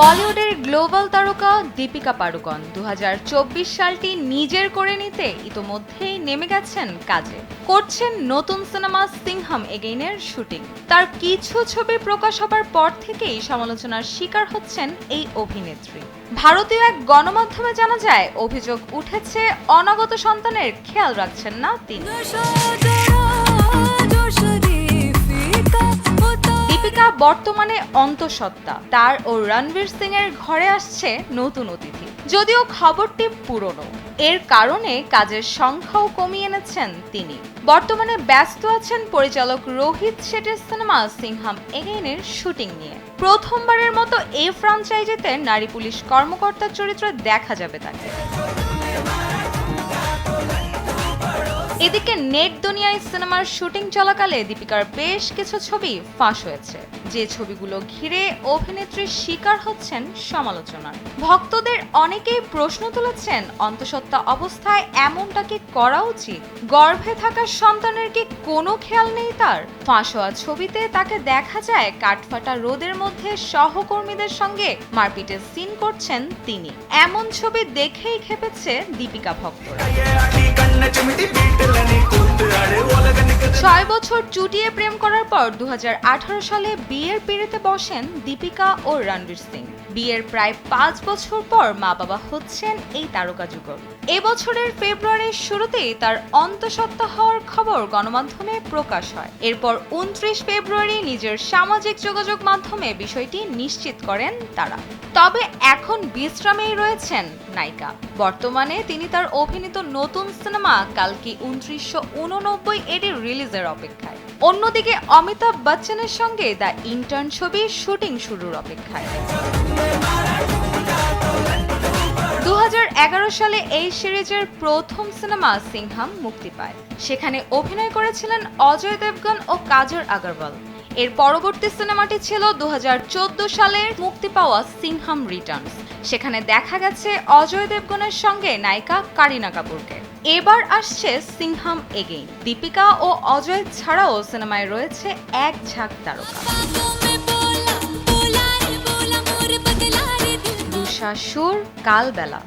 বলিউডের গ্লোবাল তারকা দীপিকা পাড়ুকন দু হাজার চব্বিশ সালটি নিজের করে নিতে ইতোমধ্যেই নেমে গেছেন কাজে। করছেন নতুন সিনেমা সিংহাম এগেইনের শুটিং। তার কিছু ছবি প্রকাশ হবার পর থেকেই সমালোচনার শিকার হচ্ছেন এই অভিনেত্রী। ভারতীয় এক গণমাধ্যমে জানা যায়, অভিযোগ উঠেছে, অনাগত সন্তানের খেয়াল রাখছেন না তিনি। বর্তমানে অন্তঃসত্ত্বা। তার ও রণবীর সিং এর ঘরে আসছে নতুন অতিথি। যদিও খবরটি পুরনো। এর কারণে কাজের সংখ্যাও কমিয়ে এনেছেন তিনি। বর্তমানে ব্যস্ত আছেন পরিচালক রোহিত শেটের সিনেমা সিংহাম এগেইনের শুটিং নিয়ে। প্রথমবারের মতো এই ফ্রাঞ্চাইজিতে নারী পুলিশ কর্মকর্তার চরিত্রে দেখা যাবে তাকে। এদিকে নেট দুনিয়ায় সিনেমার শুটিং চলাকালে দীপিকার বেশ কিছু ছবি ফাঁস হয়েছে। যে ছবিগুলো ঘিরে অভিনেত্রীর শিকার হচ্ছেন সমালোচনার। ভক্তদের অনেকেই প্রশ্ন তুলেছেন, অন্তঃসত্ত্বা অবস্থায় এমনটা কি করা উচিত? গর্ভে থাকা সন্তানের কি কোনো খেয়াল নেই তার? ফাঁস হওয়া ছবিতে তাকে দেখা যায়, কাঠফাটা রোদের মধ্যে সহকর্মীদের সঙ্গে মারপিটের সিন করছেন তিনি। এমন ছবি দেখেই খেপেছে দীপিকা ভক্তরা। ছয় বছর চুটিয়ে প্রেম করার পর দু সালে বিয়ের পিড়িতে বসেন দীপিকা ও রণবীর সিং। বিয়ের প্রায় পাঁচ বছর পর মা বাবা হচ্ছেন এই তারকা যুগল। এবছরের ফেব্রুয়ারির শুরুতেই তার অন্তঃসত্ত্বা হওয়ার খবর গণমাধ্যমে প্রকাশ হয়। এরপর উনত্রিশ ফেব্রুয়ারি নিজের সামাজিক যোগাযোগ মাধ্যমে বিষয়টি নিশ্চিত করেন তারা। তবে এখন বিশ্রামেই রয়েছেন নায়িকা। বর্তমানে তিনি তার অভিনীত নতুন সিনেমা কালকি উনত্রিশশো উননব্বই এটি রিলিজের অপেক্ষায়। অন্যদিকে অমিতাভ বচ্চনের সঙ্গে দ্য ইন্টার্ন ছবির শুটিং শুরুর অপেক্ষায়। দু হাজার এগারো সালে এই সিরিজের প্রথম সিনেমা সিংহাম মুক্তি পায়। সেখানে অভিনয় করেছিলেন অজয় দেবগন ও কাজল আগরওয়াল। এর পরবর্তী সিনেমাটি ছিল দু সালের মুক্তি পাওয়া সিংহাম রিটার্নস। সেখানে দেখা গেছে অজয় দেবগনের সঙ্গে নায়িকা কারিনা কাপুরকে। এবার আসছে সিংহাম এগেইন। দীপিকা ও অজয় ছাড়াও সিনেমায় রয়েছে এক ঝাঁক তারকা। রুষা সুর কালবেলা।